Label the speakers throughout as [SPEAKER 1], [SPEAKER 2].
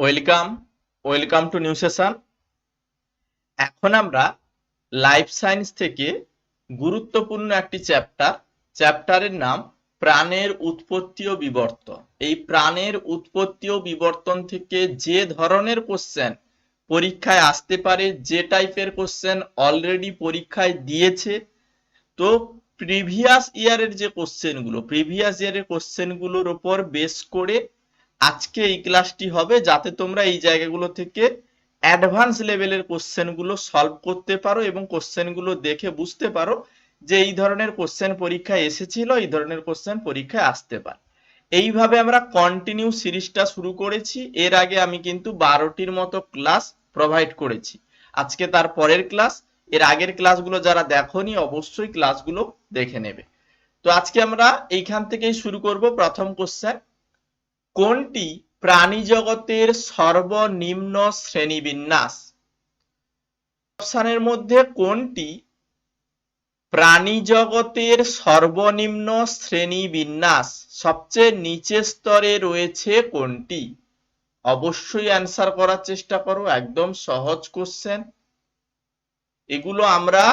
[SPEAKER 1] Welcome welcome to new session এখন আমরা life science থেকে গুরুত্বপূর্ণ একটি চ্যাপ্টার চ্যাপ্টারের নাম প্রাণের উৎপত্তি ও বিবর্তন। এই প্রাণের উৎপত্তি ও বিবর্তন থেকে যে ধরনের কোশ্চেন পরীক্ষায় আসতে পারে, যে টাইপের কোশ্চেন অলরেডি পরীক্ষায় দিয়েছে, তো প্রিভিয়াস ইয়ারের যে কোশ্চেনগুলো প্রিভিয়াস ইয়ারের কোশ্চেনগুলোর উপর বেস করে আজকে এই ক্লাসটি হবে যাতে তোমরা এই জায়গাগুলো থেকে অ্যাডভান্স লেভেলের কোশ্চেনগুলো সলভ করতে পারো এবং কোশ্চেনগুলো দেখে বুঝতে পারো যে এই ধরনের কোশ্চেন পরীক্ষায় এসেছিল, এই ধরনের কোশ্চেন পরীক্ষায় আসতে পারে। এইভাবে আমরা কন্টিনিউ সিরিজটা শুরু করেছি। এর আগে আমি কিন্তু বারোটির মতো ক্লাস প্রোভাইড করেছি। আজকে তার পরের ক্লাস এর আগের ক্লাসগুলো যারা দেখোনি, অবশ্যই ক্লাসগুলো দেখে নেবে। তো আজকে আমরা এইখান থেকেই শুরু করব প্রথম কোশ্চেন কোনটি প্রাণী জগতের সর্বনিম্ন শ্রেণীবিন্যাস? অপশনের মধ্যে কোনটি প্রাণী জগতের সর্বনিম্ন শ্রেণীবিন্যাস? সবচেয়ে নিচে স্তরে রয়েছে কোনটি? অবশ্যই অ্যান্সার করার চেষ্টা করো, একদম সহজ কোশ্চেন। এগুলো আমরা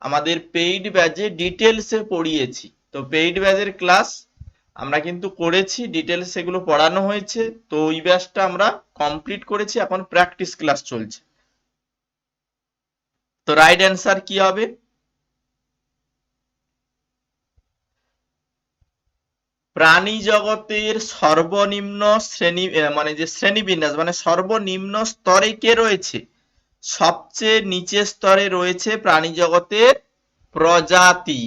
[SPEAKER 1] আমাদের পেইড ব্যাজে ডিটেলসে পড়িয়েছি। তো পেইড ব্যাজের ক্লাস আমরা কিন্তু করেছি ডিটেলস এগুলো পড়ানো হয়েছে, তো ওই ব্যাচটা আমরা কমপ্লিট করেছি, এখন প্র্যাকটিস ক্লাস চলছে। তো রাইট অ্যান্সার কি হবে? প্রাণী জগতের সর্বনিম্ন শ্রেণি মানে যে শ্রেণীবিন্যাস মানে সর্বনিম্ন স্তরে কে রয়েছে? সবচেয়ে নিচের স্তরে রয়েছে প্রাণী জগতের প্রজাতি।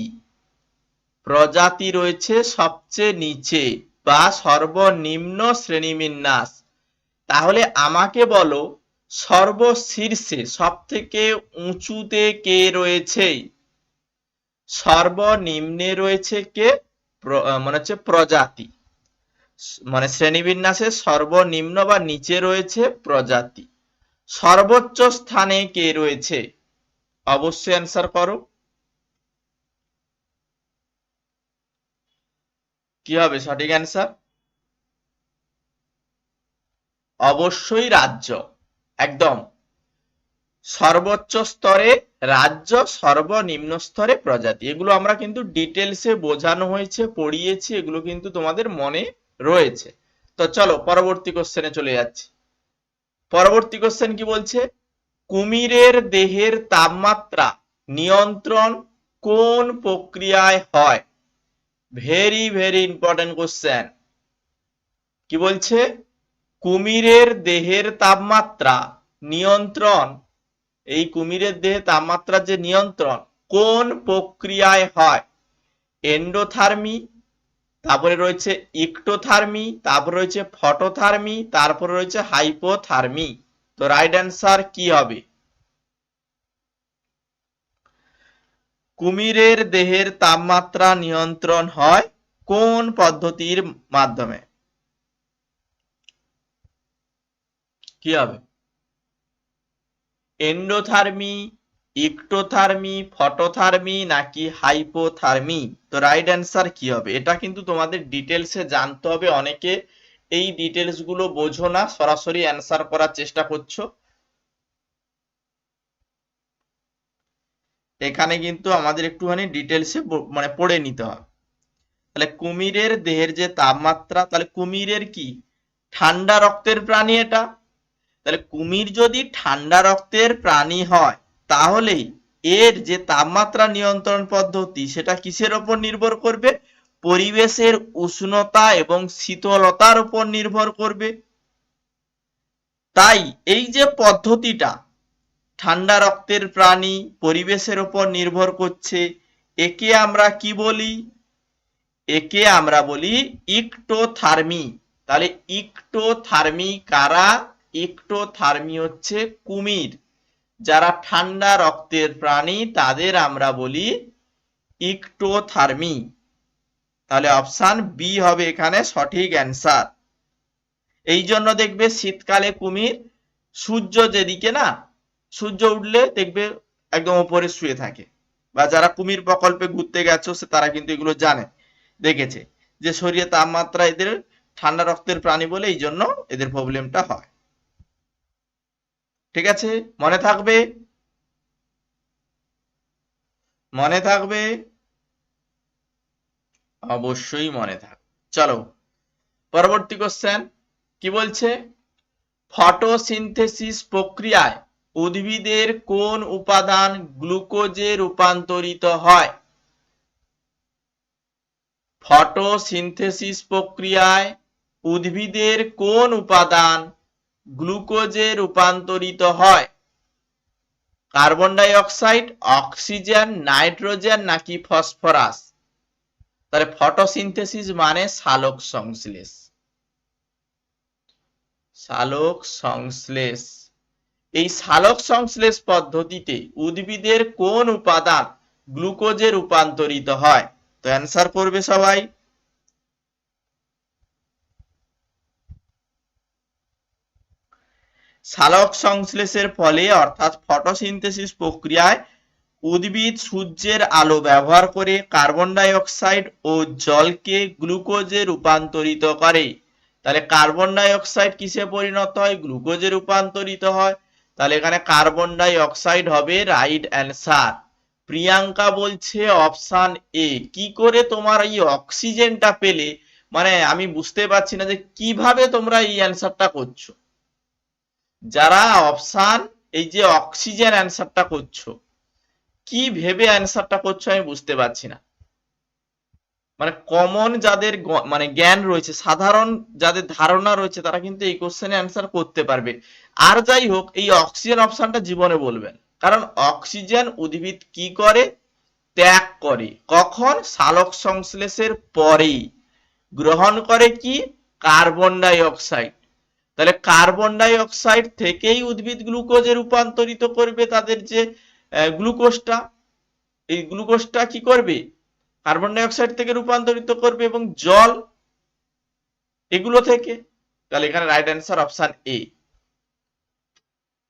[SPEAKER 1] প্রজাতি রয়েছে সবচেয়ে নিচে বা সর্বনিম্ন শ্রেণীবিন্যাস। তাহলে আমাকে বলো, সর্বশীর্ষে সব থেকে উঁচুতে কে রয়েছে? সর্বনিম্নে রয়েছে কে? মানে হচ্ছে প্রজাতি। মানে শ্রেণীবিন্যাসে সর্বনিম্ন বা নিচে রয়েছে প্রজাতি। সর্বোচ্চ স্থানে কে রয়েছে? অবশ্যই অ্যান্সার করো। কি হবে সঠিক অ্যান্সার অবশ্যই রাজ্য। একদম। সর্বোচ্চ স্তরে রাজ্য, সর্বনিম্ন স্তরে প্রজাতি। এগুলো আমরা কিন্তু ডিটেলসে বোঝানো হয়েছে, পড়িয়েছি, এগুলো কিন্তু তোমাদের মনে রয়েছে। তো চলো, পরবর্তী কোশ্চেনে চলে যাচ্ছি। পরবর্তী কোশ্চেন কি বলছে? কুমিরের দেহের তাপমাত্রা নিয়ন্ত্রণ কোন প্রক্রিয়ায় হয়? ভেরি ভেরি ইম্পর্টেন্ট কোশ্চেন কি বলছে? কুমিরের দেহের তাপমাত্রা নিয়ন্ত্রণ। এই কুমিরের দেহে তাপমাত্রার যে নিয়ন্ত্রণ, কোন প্রক্রিয়ায় হয়? এন্ডোথার্মি তারপরে রয়েছে ইকটোথার্মি তারপরে রয়েছে ফটোথার্মি তারপরে রয়েছে হাইপোথার্মি তো রাইট অ্যান্সার কি হবে? কুমিরের দেহের তাপমাত্রা নিয়ন্ত্রণ হয় কোন পদ্ধতির মাধ্যমে? কি হবে? এন্ডোথার্মি, ইকটোথার্মি, ফটোথার্মি নাকি হাইপোথার্মি? তো রাইট অ্যান্সার কি হবে? এটা কিন্তু তোমাদের ডিটেলসে জানতে হবে। অনেকে এই ডিটেলসগুলো বোঝো না, সরাসরি অ্যান্সার করার চেষ্টা করছ। এখানে কিন্তু আমাদের একটুখানি ডিটেলসে মানে পড়ে নিতে হবে। তাহলে কুমিরের দেহের যে তাপমাত্রা, তাহলে কুমিরের কি? ঠান্ডা রক্তের প্রাণী এটা। তাহলে কুমির যদি ঠান্ডা রক্তের প্রাণী হয় তাহলে এর যে তাপমাত্রা নিয়ন্ত্রণ পদ্ধতি, সেটা কিসের ওপর নির্ভর করবে? পরিবেশের উষ্ণতা এবং শীতলতার উপর নির্ভর করবে। তাই এই যে পদ্ধতিটা ঠান্ডা রক্তের প্রাণী পরিবেশের উপর নির্ভর করছে। একে আমরা কি বলি? একে আমরা বলি ইকটোথার্মি। তাহলে ইকটোথার্মি কারা? ইকটোথার্মি হচ্ছে কুমির। যারা ঠান্ডা রক্তের প্রাণী, তাদের আমরা বলি ইকটোথার্মি। তাহলে অপশান বি হবে এখানে সঠিক অ্যান্সার। এই জন্য দেখবে শীতকালে কুমির, সূর্য যেদিকে না সূর্য উঠলে দেখবে একদম ওপরে শুয়ে থাকে। বা যারা কুমির প্রকল্পে ঘুরতে গেছো তারা কিন্তু এগুলো জানে, দেখেছে। যে শরীরে তাপমাত্রা এদের ঠান্ডা রক্তের প্রাণী বলে এই জন্য এদের প্রবলেমটা হয়। ঠিক আছে? মনে থাকবে? মনে থাকবে? অবশ্যই মনে থাক। চলো, পরবর্তী কোশ্চেন কি বলছে? ফটোসিনথেসিস প্রক্রিয়ায় উদ্ভিদের কোন উপাদান গ্লুকোজে রূপান্তরিত হয়? ফটোসিনথেসিস প্রক্রিয়ায় উদ্ভিদের কোন উপাদান গ্লুকোজে রূপান্তরিত হয়? Carbon dioxide oxygen, nitrogen নাকি ফসফরাস? তাহলে ফটোসিনথেসিস মানে সালোক সংশ্লেষ সালোক সংশ্লেষ এই সালোক সংশ্লেষ পদ্ধতিতে উদ্ভিদের কোন উপাদান গ্লুকোজে রূপান্তরিত হয়? তো অ্যান্সার করবে সবাই। সালোক সংশ্লেষের ফলে, অর্থাৎ ফটোসিনথেসিস প্রক্রিয়ায় উদ্ভিদ সূর্যের আলো ব্যবহার করে কার্বন ডাই অক্সাইড ও জলকে গ্লুকোজে রূপান্তরিত করে। তাহলে কার্বন ডাই অক্সাইড কিসে পরিণত হয়? গ্লুকোজে রূপান্তরিত হয়। তাহলে এখানে কার্বন ডাই অক্সাইড হবে রাইট অ্যান্সার প্রিয়াঙ্কা বলছে অপশান এ কি করে তোমার এই অক্সিজেনটা পেলে? মানে আমি বুঝতে পারছি না যে কীভাবে তোমরা এই অ্যান্সারটা করছ। যারা অপশান এই যে অক্সিজেন অ্যান্সারটা করছ, কি ভেবে অ্যান্সারটা করছ আমি বুঝতে পারছি না। মানে কমন যাদের মানে জ্ঞান রয়েছে, সাধারণ যাদের ধারণা রয়েছে, তারা কিন্তু এই কোশ্চেনে অ্যান্সার করতে পারবে। আর যাই হোক, এই অক্সিজেন অপশনটা জীবনে বলবেন। কারণ অক্সিজেন উদ্ভিদ কি করে? ত্যাগ করে। কখন? সালোক সংশ্লেষের পরেই। গ্রহণ করে কি? কার্বন ডাই অক্সাইড তাহলে কার্বন ডাই অক্সাইড থেকেই উদ্ভিদ গ্লুকোজে রূপান্তরিত করবে তাদের যে গ্লুকোজটা। এই গ্লুকোজটা কি করবে? কার্বন ডাই অক্সাইড থেকে রূপান্তরিত করবে এবং জল এগুলো থেকে। তাহলে এখানে রাইট অ্যান্সার অপশন এ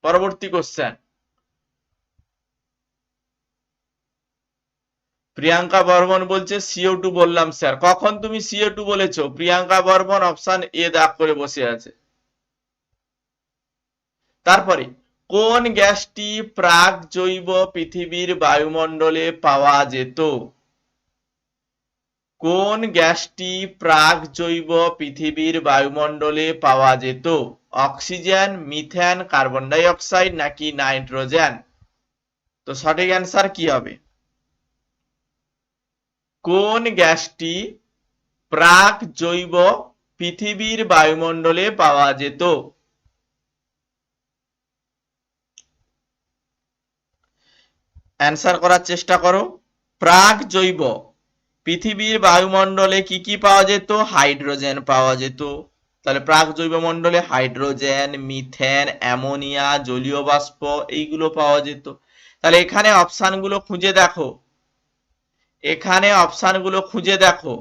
[SPEAKER 1] পরবর্তী কোশ্চেন প্রিয়াঙ্কা বর্মন বলছে সিও টু বললাম স্যার কখন তুমি সিও টু বলেছ? প্রিয়াঙ্কা বর্মন অপশন এ দাগ করে বসে আছে। তারপরে, কোন গ্যাসটি প্রাক জৈব পৃথিবীর বায়ুমণ্ডলে পাওয়া যেত? কোন গ্যাসটি প্রাক জৈব পৃথিবীর বায়ুমণ্ডলে পাওয়া যেত? Oxygen, methane, carbon dioxide নাকি নাইট্রোজেন? তো সঠিক অ্যান্সার কি হবে? কোন গ্যাসটি প্রাক জৈব পৃথিবীর বায়ুমণ্ডলে পাওয়া যেত? অ্যান্সার করার চেষ্টা করো। প্রাক জৈব পৃথিবীর বায়ুমণ্ডলে কি কি পাওয়া যেত? হাইড্রোজেন পাওয়া যেত। তাহলে প্রাক জৈব মণ্ডলে হাইড্রোজেন, মিথেন, অ্যামোনিয়া, জলীয় বাষ্প, এইগুলো পাওয়া যেত। তাহলে এখানে অপশানগুলো খুঁজে দেখো। এখানে অপশানগুলো খুঁজে দেখো।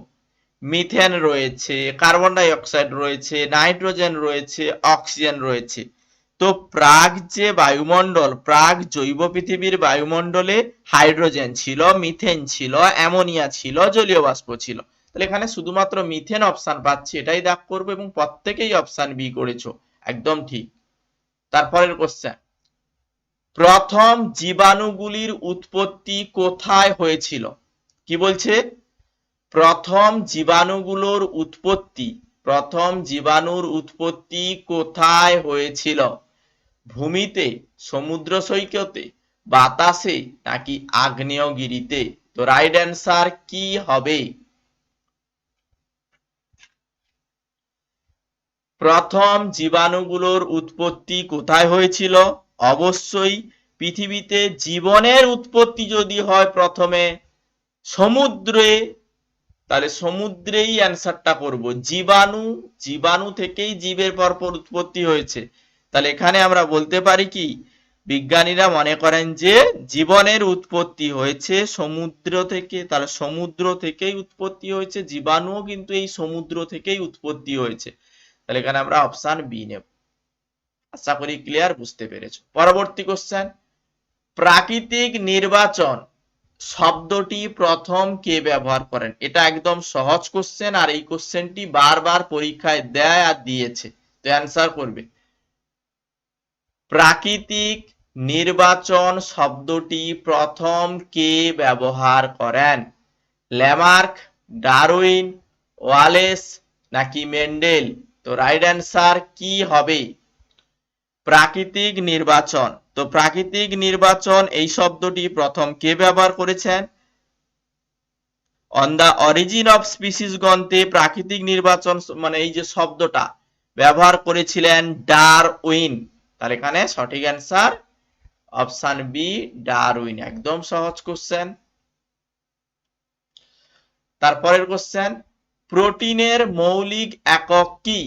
[SPEAKER 1] মিথেন রয়েছে, কার্বন ডাই অক্সাইড রয়েছে, নাইট্রোজেন রয়েছে, অক্সিজেন রয়েছে। তো প্রাগ যে বায়ুমণ্ডল, প্রাগ জৈব পৃথিবীর বায়ুমণ্ডলে হাইড্রোজেন ছিল, মিথেন ছিল, অ্যামোনিয়া ছিল, জলীয় বাষ্প ছিল। তাহলে এখানে শুধুমাত্র মিথেন অপশন পাচ্ছি, এটাই দাগ করব এবং প্রত্যেকেই অপশন বি করেছ। একদম ঠিক। তারপরের কোশ্চেন প্রথম জীবাণুগুলির উৎপত্তি কোথায় হয়েছিল? কি বলছে? প্রথম জীবাণুগুলোর উৎপত্তি, প্রথম জীবাণুর উৎপত্তি কোথায় হয়েছিল? ভূমিতে সমুদ্র সৈকতে বাতাসে নাকি আগ্নেয়গিরিতে? তো রাইট অ্যান্সার কি হবে? প্রথম জীবাণুগুলোর উৎপত্তি কোথায় হয়েছিল? অবশ্যই পৃথিবীতে জীবনের উৎপত্তি যদি হয় প্রথমে সমুদ্রে, তাহলে সমুদ্রেই অ্যান্সারটা করব। জীবাণু জীবাণু থেকেই জীবের পরপর উৎপত্তি হয়েছে। তাহলে এখানে আমরা বলতে পারি কি? বিজ্ঞানীরা মনে করেন যে জীবনের উৎপত্তি হয়েছে সমুদ্র থেকে, তাহলে সমুদ্র থেকেই উৎপত্তি হয়েছে, জীবাণুও কিন্তু এই সমুদ্র থেকেই উৎপত্তি হয়েছে। তাহলে এখানে আমরা অপশন বি নেব। আশা করি ক্লিয়ার বুঝতে পেরেছ। পরবর্তী কোশ্চেন প্রাকৃতিক নির্বাচন শব্দটি প্রথম কে ব্যবহার করেন? এটা একদম সহজ কোশ্চেন আর এই কোশ্চেনটি বারবার পরীক্ষায় দেয় আর দিয়েছে। তো অ্যান্সার করবে। প্রাকৃতিক নির্বাচন শব্দটি প্রথম কে ব্যবহার করেন? ল্যামার্ক, ডারউইন, ওয়ালেস নাকি মেন্ডেল? তো রাইট অ্যান্সার কি হবে? প্রাকৃতিক নির্বাচন। তো প্রাকৃতিক নির্বাচন এই শব্দটি প্রথম কে ব্যবহার করেছেন? On the Origin of Species গ্রন্থে প্রাকৃতিক নির্বাচন মানে এই যে শব্দটা ব্যবহার করেছিলেন ডারউইন। তাহলে এখানে সঠিক অ্যান্সার অপশন বি ডারউইন একদম সহজ কোশ্চেন তারপরের কোশ্চেন প্রোটিনের মৌলিক একক কি?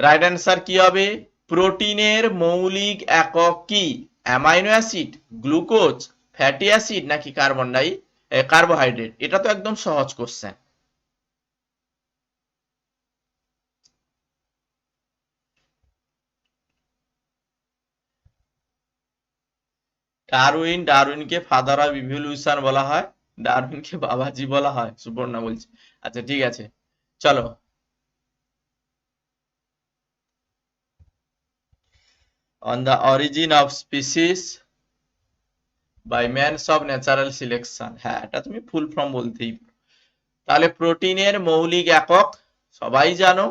[SPEAKER 1] রাইট অ্যান্সার কি হবে? প্রোটিনের মৌলিক একক কি? Amino acid glucose fatty acid নাকি কার্বন ডাই কার্বোহাইড্রেট এটা তো একদম সহজ কোশ্চেন ডারউইন ডারউইনকে ফাদার অফ ইভলিউশন বলা হয়। ডারউইনকে বাবাজি বলা হয় সুবর্ণা বলছে। আচ্ছা ঠিক আছে। চলো। On the origin of species by means of natural selection হ্যাঁ এটা তুমি ফুল ফর্ম বলতেই তাহলে প্রোটিনের মৌলিক একক সবাই জানো,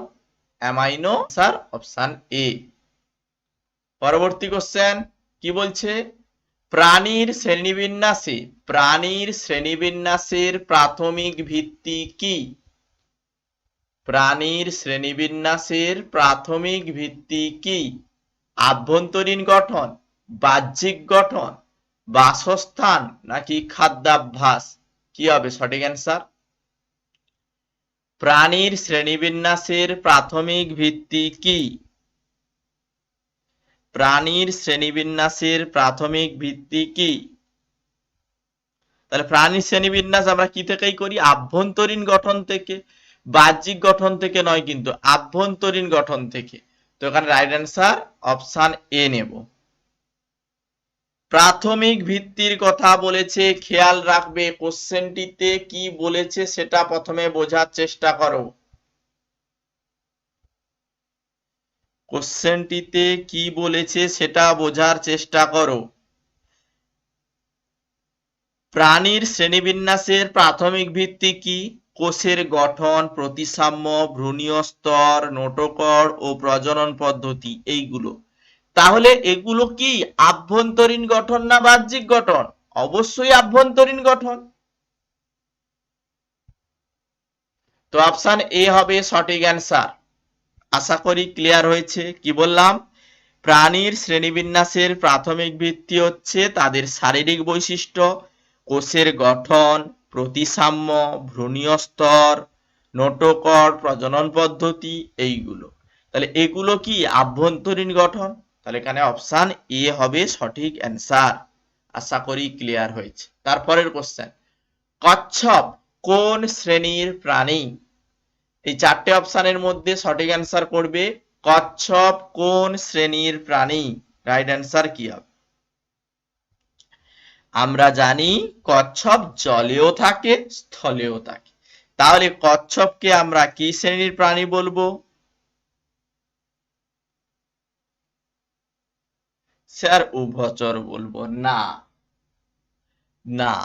[SPEAKER 1] অ্যামাইনো স্যার অপশন এ। পরবর্তী কোশ্চেন কি বলছে? প্রাণীর শ্রেণীবিন্যাসে, প্রাণীর শ্রেণীবিন্যাসের প্রাথমিক ভিত্তি কি? প্রাণীর শ্রেণীবিন্যাসের প্রাথমিক ভিত্তি কি? আভ্যন্তরীণ গঠন, বাহ্যিক গঠন, বাসস্থান নাকি খাদ্যাভ্যাস? কি হবে সঠিক অ্যান্সার? প্রাণীর শ্রেণীবিন্যাসের প্রাথমিক ভিত্তি কি? প্রাণীর শ্রেণীবিন্যাসের প্রাথমিক ভিত্তি কি? তাহলে প্রাণীর শ্রেণীবিন্যাস আমরা কি থেকেই করি? আভ্যন্তরীণ গঠন থেকে। বাহ্যিক গঠন থেকে নয় কিন্তু, আভ্যন্তরীণ গঠন থেকে। তো এখানে রাইট অ্যান্সার অপশন এ নেব। প্রাথমিক ভিত্তির কথা বলেছে, খেয়াল রাখবে কোশ্চেনটিতে কি বলেছে সেটা প্রথমে বোঝার চেষ্টা করো। কোশ্চেনটিতে কি বলেছে সেটা বোঝার চেষ্টা করো। প্রাণীর শ্রেণীবিন্যাসের প্রাথমিক ভিত্তি কি? কোষের গঠন, প্রতিসাম্য, ভ্রূণীয় স্তর, নোটকর ও প্রজনন পদ্ধতি, এইগুলো। তাহলে এগুলো কি আভ্যন্তরীণ গঠন না বাহ্যিক গঠন? অবশ্যই আভ্যন্তরীণ গঠন। তো অপশন এ হবে সঠিক অ্যান্সার আশা করি ক্লিয়ার হয়েছে। কি বললাম? প্রাণীর শ্রেণীবিন্যাসের প্রাথমিক ভিত্তি হচ্ছে তাদের শারীরিক বৈশিষ্ট্য, কোষের গঠন, প্রতিসাম্য, ভ্রূণীয় স্তর, নোটকর প্রজনন পদ্ধতি, এইগুলো। তাহলে এগুলো কি আভ্যন্তরীণ গঠন? তাহলে এখানে অপশান এ হবে সঠিক অ্যান্সার আশা করি ক্লিয়ার হয়েছে। তারপরের কোশ্চেন কচ্ছপ কোন শ্রেণির প্রাণী? এই চারটে অপশানের মধ্যে সঠিক অ্যান্সার করবে কচ্ছপ কোন শ্রেণির প্রাণী? রাইট অ্যান্সার কি হবে আমরা জানি কচ্ছপ জলেও থাকে, স্থলেও থাকে। তাহলে কচ্ছপকে আমরা কি শ্রেণির প্রাণী বলব? স্যার, উভচর বলব। না। না।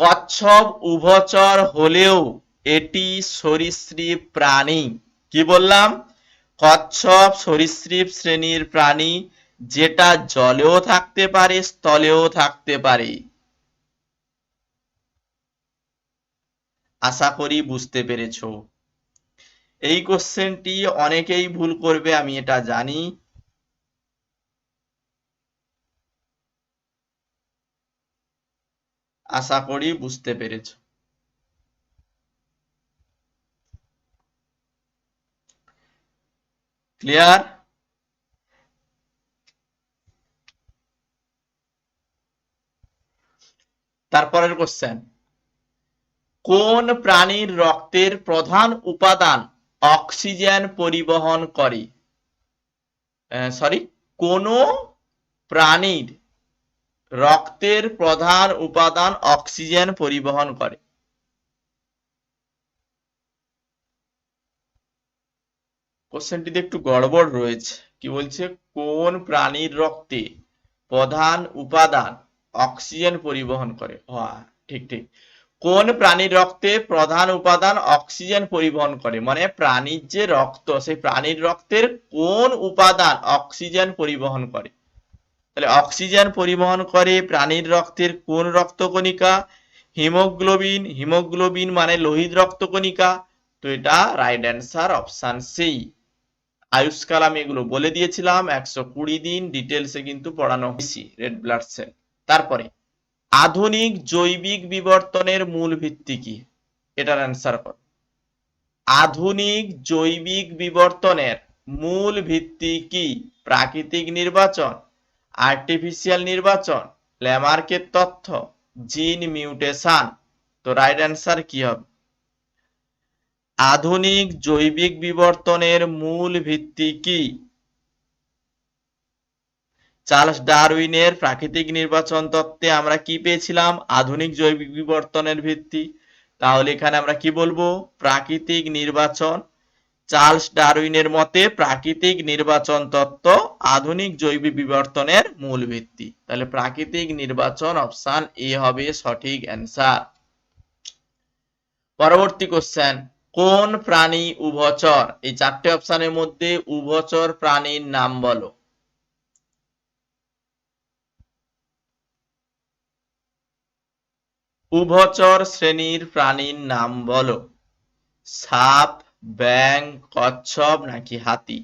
[SPEAKER 1] কচ্ছপ উভচর হলেও এটি সরীসৃপ প্রাণী। কি বললাম? কচ্ছপ সরীসৃপ শ্রেণির প্রাণী, যেটা জলেও থাকতে পারে, স্থলেও থাকতে পারে। আশা করি বুঝতে পেরেছ। এই কোশ্চেনটি অনেকেই ভুল করবে, আমি এটা জানি। আশা করি বুঝতে পেরেছ। ক্লিয়ার তারপরের কোশ্চেন কোন প্রাণীর রক্তের প্রধান উপাদান অক্সিজেন পরিবহন করে? সরি কোন প্রাণীর রক্তের প্রধান উপাদান অক্সিজেন পরিবহন করে? কোশ্চেনটিতে একটু গড়বড় রয়েছে। কি বলছে? কোন প্রাণীর রক্তে প্রধান উপাদান অক্সিজেন পরিবহন করে? ঠিক ঠিক। কোন প্রাণীর রক্তে প্রধান উপাদান অক্সিজেন পরিবহন করে? মানে প্রাণীর যে রক্ত, সেই প্রাণীর রক্তের কোন উপাদান অক্সিজেন পরিবহন করে? তাহলে অক্সিজেন পরিবহন করে প্রাণীর রক্তের কোন রক্তকণিকা? হিমোগ্লোবিন হিমোগ্লোবিন মানে লোহিত রক্তকণিকা। তো এটা রাইট অ্যান্সার অপশান সি আয়ুষ্কাল আমি এগুলো বলে দিয়েছিলাম, একশো কুড়ি দিন ডিটেলসে কিন্তু পড়ানো হয়েছি রেড ব্লাড সেল তারপরে, আধুনিক জৈবিক বিবর্তনের মূল ভিত্তি কি? এটার অ্যান্সার কর। আধুনিক জৈবিক বিবর্তনের মূল ভিত্তি কি? প্রাকৃতিক নির্বাচন আর্টিফিশিয়াল নির্বাচন, ল্যামার্কের তথ্য জিন মিউটেশন তো রাইট অ্যান্সার কি হবে? আধুনিক জৈবিক বিবর্তনের মূল ভিত্তি কি? চার্লস ডারউইনের প্রাকৃতিক নির্বাচন তত্ত্বে আমরা কি পেয়েছিলাম? আধুনিক জৈবিক বিবর্তনের ভিত্তি। তাহলে এখানে আমরা কি বলব? প্রাকৃতিক নির্বাচন। চার্লস ডারউইনের মতে প্রাকৃতিক নির্বাচন তত্ত্ব আধুনিক জৈবিক বিবর্তনের মূল ভিত্তি। তাহলে প্রাকৃতিক নির্বাচন অপশন এ হবে সঠিক অ্যান্সার। পরবর্তী কোশ্চেন। কোন প্রাণী উভচর? এই চারটে অপশনের মধ্যে উভচর প্রাণীর নাম বলো। উভচর শ্রেণির প্রাণীর নাম বলো। সাপ ব্যাং কচ্ছপ নাকি হাতি?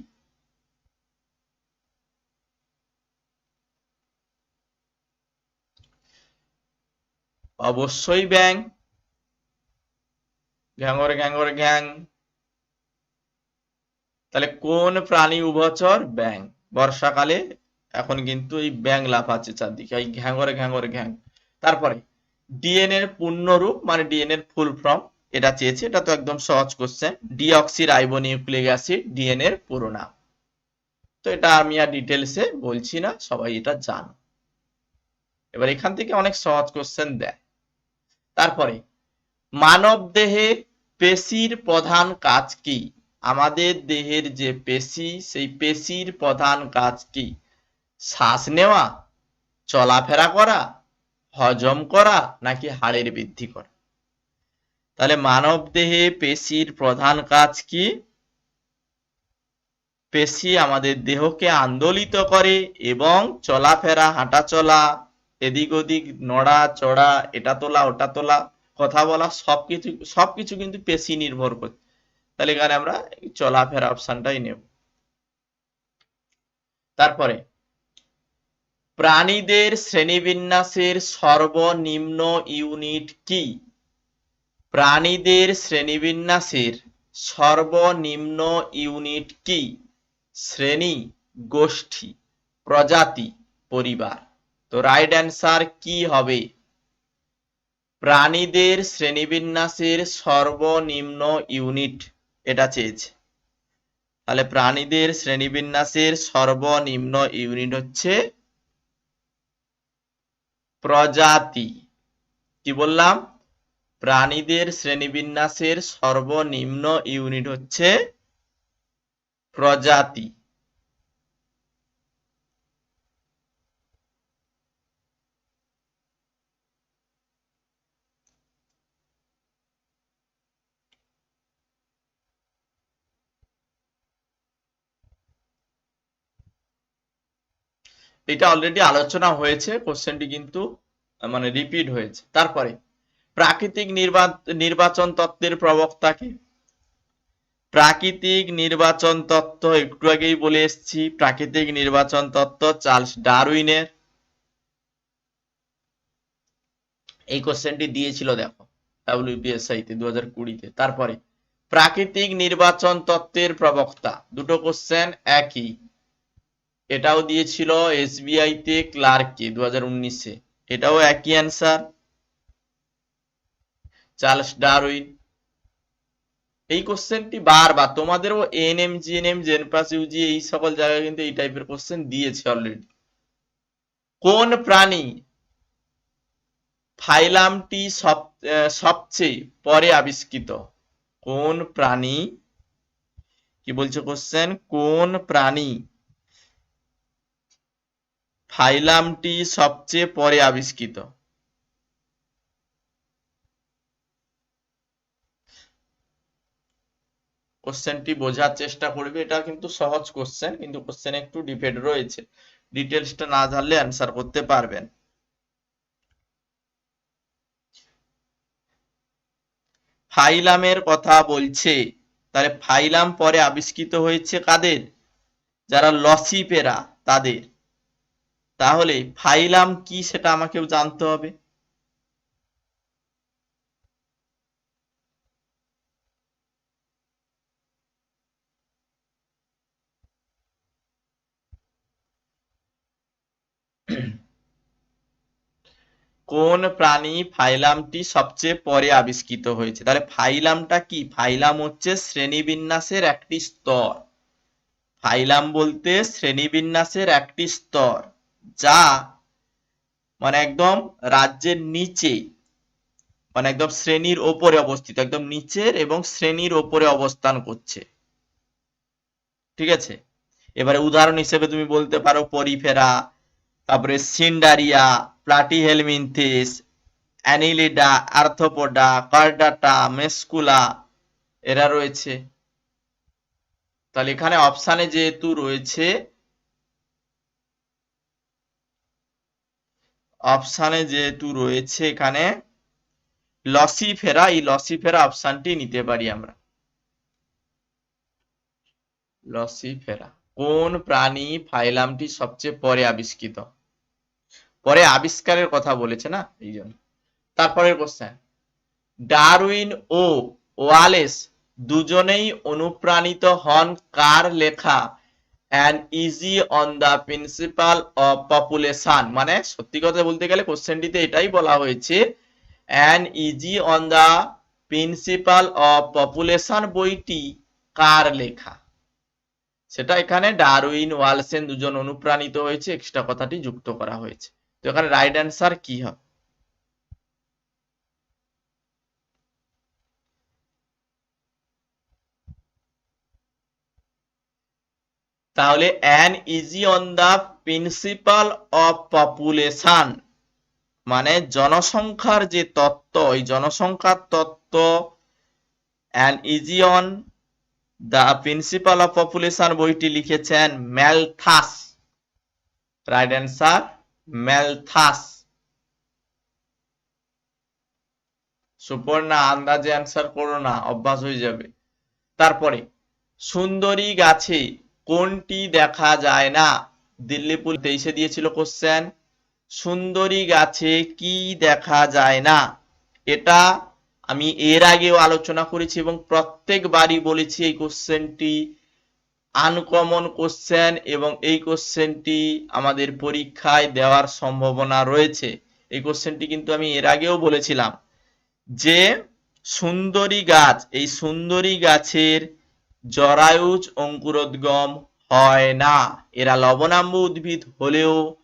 [SPEAKER 1] অবশ্যই ব্যাং ঘ্যাঙর ঘ্যাঙর ঘ্যাং তাহলে কোন প্রাণী উভচর? ব্যাং বর্ষাকালে এখন কিন্তু এই ব্যাং লাফাচ্ছে চারদিকে। এই ঘ্যাঙরে ঘ্যাঙরে ঘ্যাং তারপরে ডিএনএ এর পূর্ণরূপ মানে ডিএনএ এর ফুল ফর্ম, এটা চেয়েছে, এটা তো একদম সহজ question deoxyribonucleic acid DNA এর পুরো নাম। তো এটা আমি আর ডিটেলসে বলছি না, সবাই এটা জানো। এবার এখান থেকে অনেক সহজ কোশ্চেন দেয়। তারপরে মানব দেহে পেশির প্রধান কাজ কি? আমাদের দেহের যে পেশি, সেই পেশির প্রধান কাজ কি? শ্বাস নেওয়া, চলাফেরা করা, হজম করা, নাকি হাড়ের বৃদ্ধি করা? তাহলে মানব দেহে পেশির প্রধান কাজ কি? পেশি আমাদের দেহকে আন্দোলিত করে এবং চলাফেরা হাঁটা চলা এদিক ওদিক নড়া, চড়া, এটা তোলা, ওটা তোলা কথা বলা সবকিছু সবকিছু কিন্তু পেশি নির্ভর করে। তাহলে এখানে আমরা চলাফেরা অপশনটাই নেব। তারপরে, প্রাণীদের শ্রেণীবিন্যাসের সর্বনিম্ন ইউনিট কি? প্রাণীদের শ্রেণীবিন্যাসের সর্বনিম্ন ইউনিট কি? শ্রেণি, গোষ্ঠী, প্রজাতি, পরিবার। তো রাইট অ্যান্সার কি হবে? প্রাণীদের শ্রেণীবিন্যাসের সর্বনিম্ন ইউনিট এটা চেয়েছে। তাহলে প্রাণীদের শ্রেণীবিন্যাসের সর্বনিম্ন ইউনিট হচ্ছে প্রজাতি। কি বললাম? প্রাণীদের শ্রেণীবিন্যাসের সর্বনিম্ন ইউনিট হচ্ছে প্রজাতি। এটা অলরেডি আলোচনা হয়েছে কোশ্চেনটি কিন্তু মানে রিপিট হয়েছে। তারপরে, প্রাকৃতিক নির্বাচন তত্ত্বের প্রবক্তা কি? প্রাকৃতিক নির্বাচন তত্ত্ব, একটু আগেই বলে এসেছি, প্রাকৃতিক নির্বাচন তত্ত্ব চার্লস ডারউইনের। এই কোশ্চেনটি দিয়েছিল, দেখো ডাব্লিউপিএসআই তে দু হাজার কুড়িতে তারপরে, প্রাকৃতিক নির্বাচন তত্ত্বের প্রবক্তা, দুটো কোশ্চেন একই। এটাও দিয়েছিল এসবিআই তে ক্লার্ককে দু উনিশে। এটাও একই অ্যান্সার চার্লস ডারউইন। এই কোশ্চেনটি বারবার, তোমাদেরও এনএম জিএনএম জেনপাস ইউজি এই সকল জায়গায় কিন্তু এই টাইপের কোশ্চেন দিয়েছে অলরেডি কোন প্রাণী ফাইলামটি সব সবচেয়ে পরে আবিষ্কৃত? কোন প্রাণী? কি বলছে কোশ্চেন কোন প্রাণী ফাইলামটি সবচেয়ে পরে আবিষ্কৃত। কোশ্চেনটি বোঝার চেষ্টা করবে, এটা কিন্তু সহজ কোশ্চেন কিন্তু কোশ্চেন একটু ডিপেন্ড রয়েছে। ডিটেলসটা না জানলে অ্যান্সার করতে পারবেন। ফাইলামের কথা বলছে, তাহলে ফাইলাম পরে আবিষ্কৃত হয়েছে কাদের? যারা লসিপেরা তাদের। তাহলে ফাইলাম কি সেটা আমাকেও জানতে হবে। কোন প্রাণী ফাইলামটি সবচেয়ে পরে আবিষ্কৃত হয়েছে? তাহলে ফাইলামটা কি? ফাইলাম হচ্ছে শ্রেণীবিন্যাসের একটি স্তর। ফাইলাম বলতে শ্রেণীবিন্যাসের একটি স্তর। যা মানে একদম রাজ্যের নিচে মানে একদম শ্রেণির ওপরে অবস্থিত, একদম নিচের এবং শ্রেণির ওপরে অবস্থান করছে। ঠিক আছে? এবারে উদাহরণ হিসেবে তুমি বলতে পারো পরিফেরা, তারপরে Cnidaria, Platyhelminthes, Annelida Arthropoda Chordata, Mollusca, এরা রয়েছে। তাহলে এখানে অপশানে যেহেতু রয়েছে অপশানে যেহেতু রয়েছে এখানে লসিফেরা এই লসিফেরা অপশানটি নিতে পারি আমরা। লসিফেরা কোন প্রাণী ফাইলামটি সবচেয়ে পরে আবিষ্কৃত? পরে আবিষ্কারের কথা বলেছে না, এই জন্য। তারপরের কোশ্চেন ডারউইন ও ওয়ালেস দুজনেই অনুপ্রাণিত হন কার লেখা? An Essay on the Principle of Population মানে সত্যি কথা বলতে গেলে কোশ্চেনটিতে এটাই বলা হয়েছে An Essay on the Principle of Population বইটি কার লেখা? সেটা এখানে ডারউইন, ওয়ালসেন দুজন অনুপ্রাণিত হয়েছে এক্সট্রা কথাটি যুক্ত করা হয়েছে। তো এখানে রাইট অ্যান্সার কি হবে? তাহলে An Essay on the Principle of Population মানে জনসংখ্যার যে তত্ত্ব, এই জনসংখ্যার তত্ত্ব An Essay on the Principle of Population বইটি লিখেছেন Malthus right answer Malthus Suparna, আন্দাজে অ্যান্সার করো না, অভ্যাস হয়ে যাবে। তারপরে, সুন্দরী গাছে কোনটি দেখা যায় না? দিল্লি পুল তেইশে দিয়েছিল কোশ্চেন সুন্দরী গাছে কি দেখা যায় না? এটা আমি এর আগেও আলোচনা করেছি এবং প্রত্যেকবারই বলেছি এই কোশ্চেনটি আনকমন কোশ্চেন এবং এই কোশ্চেনটি আমাদের পরীক্ষায় দেওয়ার সম্ভাবনা রয়েছে। এই কোশ্চেনটি কিন্তু আমি এর আগেও বলেছিলাম যে, সুন্দরী গাছ, এই সুন্দরী গাছের জরায়ুজ অঙ্কুরোদ্গম হয় না। এরা লবণাম্ব উদ্ভিদ হলেও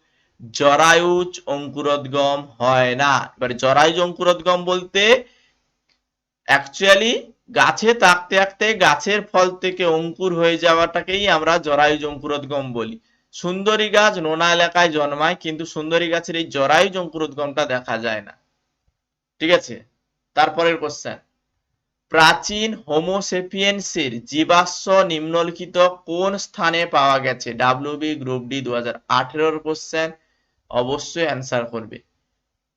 [SPEAKER 1] জরায়ুজ অঙ্কুরোদ্গম হয় না। এবারে জরায়ুজ অঙ্কুরোদ্গম বলতে অ্যাকচুয়ালি গাছে থাকতে থাকতে গাছের ফল থেকে অঙ্কুর হয়ে যাওয়াটাকেই আমরা জরায়ুজ অঙ্কুরোদ্গম বলি। সুন্দরী গাছ নোনা এলাকায় জন্মায়, কিন্তু সুন্দরী গাছের এই জরায়ুজ অঙ্কুরোদ্গমটা দেখা যায় না। ঠিক আছে? তারপরের কোশ্চেন প্রাচীন হোমোসেপিয়েন্সের জীবাশ্ম নিম্নলিখিত কোন স্থানে পাওয়া গেছে? ডাব্লিউবি গ্রুপ ডি দু হাজার আঠেরোর অবশ্যই অ্যান্সার করবে।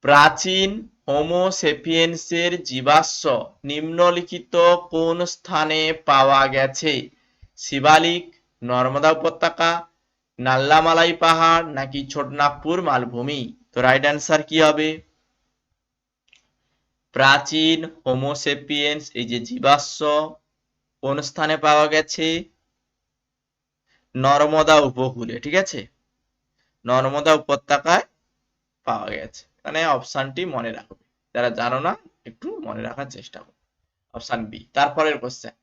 [SPEAKER 1] প্রাচীন হোমোসেপিয়েন্সের জীবাশ্ম নিম্নলিখিত কোন স্থানে পাওয়া গেছে? শিবালিক, নর্মদা উপত্যকা, নাল্লামালাই পাহাড় নাকি ছোটনাগপুর মালভূমি? তো রাইট অ্যান্সার কি হবে? প্রাচীন হোমোসেপিয়েন্স এই যে জীবাশ্ম কোন স্থানে পাওয়া গেছে নর্মদা উপকূলে, ঠিক আছে? নর্মদা উপত্যকায় পাওয়া গেছে। মানে অপশনটি মনে রাখবে। যারা জানো না, একটু মনে রাখার চেষ্টা করো। অপশন বি তারপরের কোশ্চেন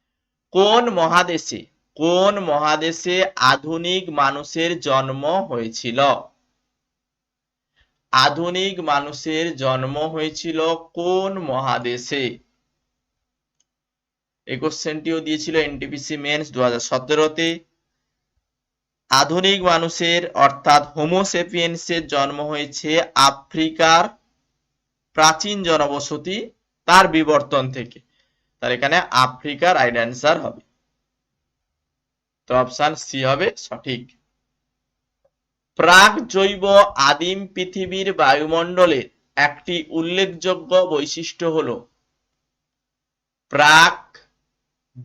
[SPEAKER 1] কোন মহাদেশে কোন মহাদেশে আধুনিক মানুষের জন্ম হয়েছিল? আধুনিক মানুষের জন্ম হয়েছিল কোন মহাদেশে? এই কোশ্চেনটিও দিয়েছিল এনটিপিসি মেন্স দু হাজার সতেরোতে। আধুনিক মানুষের, অর্থাৎ হোমোসেপিয়েন্সের জন্ম হয়েছে আফ্রিকার প্রাচীন জনবসতি, তার বিবর্তন থেকে। তার এখানে আফ্রিকার রাইট অ্যান্সার হবে। তো অপশন সি হবে সঠিক। প্রাক জৈব আদিম পৃথিবীর বায়ুমণ্ডলের একটি উল্লেখযোগ্য বৈশিষ্ট্য হল প্রাক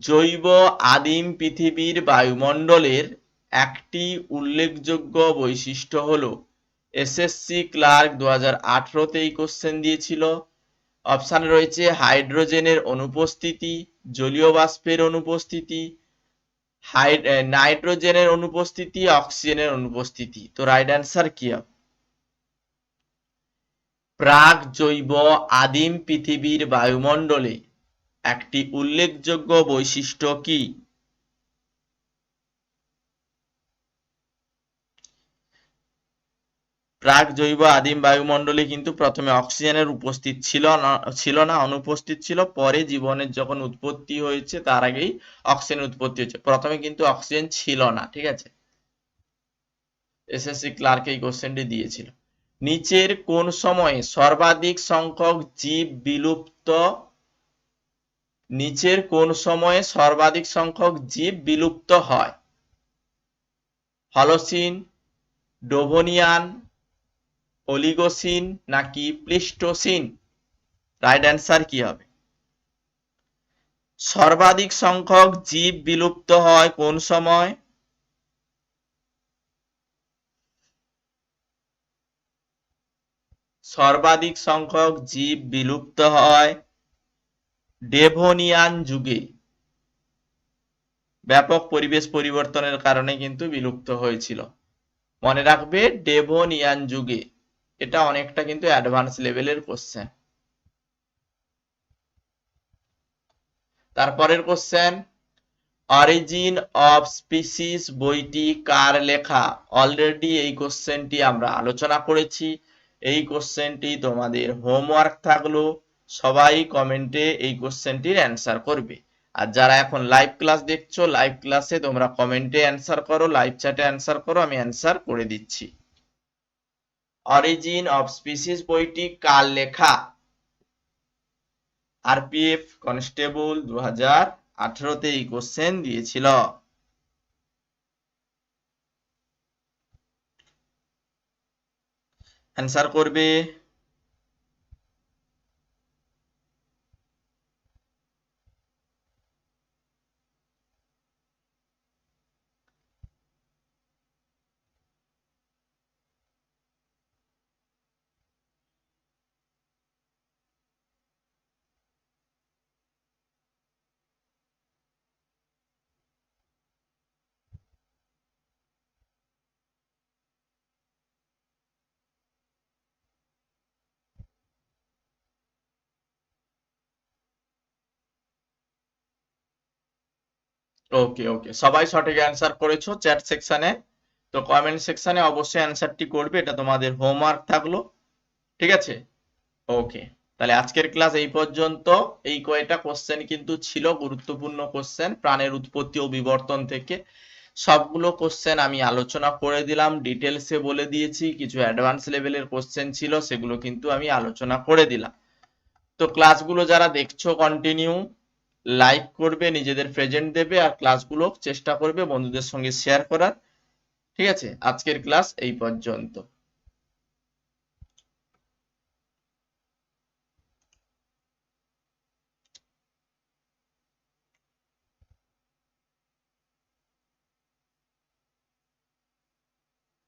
[SPEAKER 1] জৈব আদিম পৃথিবীর বায়ুমণ্ডলের একটি উল্লেখযোগ্য বৈশিষ্ট্য হল এসএসসি ক্লার্ক দু হাজার আঠারোতে এই কোশ্চেন দিয়েছিল। অপশানে রয়েছে হাইড্রোজেনের অনুপস্থিতি জলীয় বাষ্পের অনুপস্থিতি নাইট্রোজেনের অনুপস্থিতি অক্সিজেনের অনুপস্থিতি। তো রাইট অ্যান্সার কি হবে? প্রাক জৈব আদিম পৃথিবীর বায়ুমণ্ডলে একটি উল্লেখযোগ্য বৈশিষ্ট্য কি? প্রাক জৈব আদিম বায়ুমণ্ডলে কিন্তু প্রথমে অক্সিজেনের উপস্থিত ছিল না ছিল না, অনুপস্থিত ছিল। পরে জীবনের যখন উৎপত্তি হয়েছে, তার আগেই অক্সিজেন উৎপত্তি হয়েছে। প্রথমে কিন্তু অক্সিজেন ছিল না, ঠিক আছে? এসএসসি ক্লার্ক এই কোশ্চেনটি দিয়েছিল। নিচের কোন সময়ে সর্বাধিক সংখ্যক জীব বিলুপ্ত? নিচের কোন সময়ে সর্বাধিক সংখ্যক জীব বিলুপ্ত হয়? হলসিন, ডোভোনিয়ান অলিগোসিন নাকি প্লিস্টোসিন? রাইট অ্যান্সার কি হবে? সর্বাধিক সংখ্যক জীব বিলুপ্ত হয় কোন সময়? সর্বাধিক সংখ্যক জীব বিলুপ্ত হয় ডেভোনিয়ান যুগে। ব্যাপক পরিবেশ পরিবর্তনের কারণে কিন্তু বিলুপ্ত হয়েছিল। মনে রাখবে ডেভোনিয়ান যুগে। এটা অনেকটা কিন্তু অ্যাডভান্স লেভেলের কোশ্চেন তারপরের কোশ্চেন অরিজিন অফ স্পিসিস বইটি কার লেখা? অলরেডি এই কোশ্চেনটি আমরা আলোচনা করেছি। এই কোশ্চেনটি তোমাদের হোমওয়ার্ক থাকল। সবাই কমেন্টে এই কোশ্চেনটির অ্যান্সার করবে। আর যারা এখন লাইভ ক্লাস দেখছ লাইভ ক্লাসে তোমরা কমেন্টে অ্যান্সার করো লাইভ চ্যাটে অ্যান্সার করো, আমি অ্যান্সার করে দিচ্ছি। অরিজিন অফ স্পিসিস বইটি কার লেখা? আরপিএফ কনস্টেবল দু হাজার আঠারোতে এই কোশ্চেন দিয়েছিল। অ্যান্সার করবে ওকে ওকে সবাই সঠিক অ্যান্সার করেছ চ্যাট সেকশনে তো কমেন্ট সেকশনে অবশ্যই অ্যান্সারটি করবে, এটা তোমাদের হোমওয়ার্ক থাকল। ঠিক আছে? ওকে তাহলে আজকের ক্লাস এই পর্যন্ত। এই কয়টা কোশ্চেন কিন্তু ছিল গুরুত্বপূর্ণ কোশ্চেন প্রাণের উৎপত্তি ও বিবর্তন থেকে। সবগুলো কোশ্চেন আমি আলোচনা করে দিলাম ডিটেলসে বলে দিয়েছি, কিছু অ্যাডভান্স লেভেলের কোশ্চেন ছিল, সেগুলো কিন্তু আমি আলোচনা করে দিলাম। তো ক্লাসগুলো যারা দেখছ কন্টিনিউ লাইক করবে, নিজেদের প্রেজেন্ট দেবে আর ক্লাসগুলো চেষ্টা করবে বন্ধুদের সঙ্গে শেয়ার করার। ঠিক আছে? আজকের ক্লাস এই পর্যন্ত।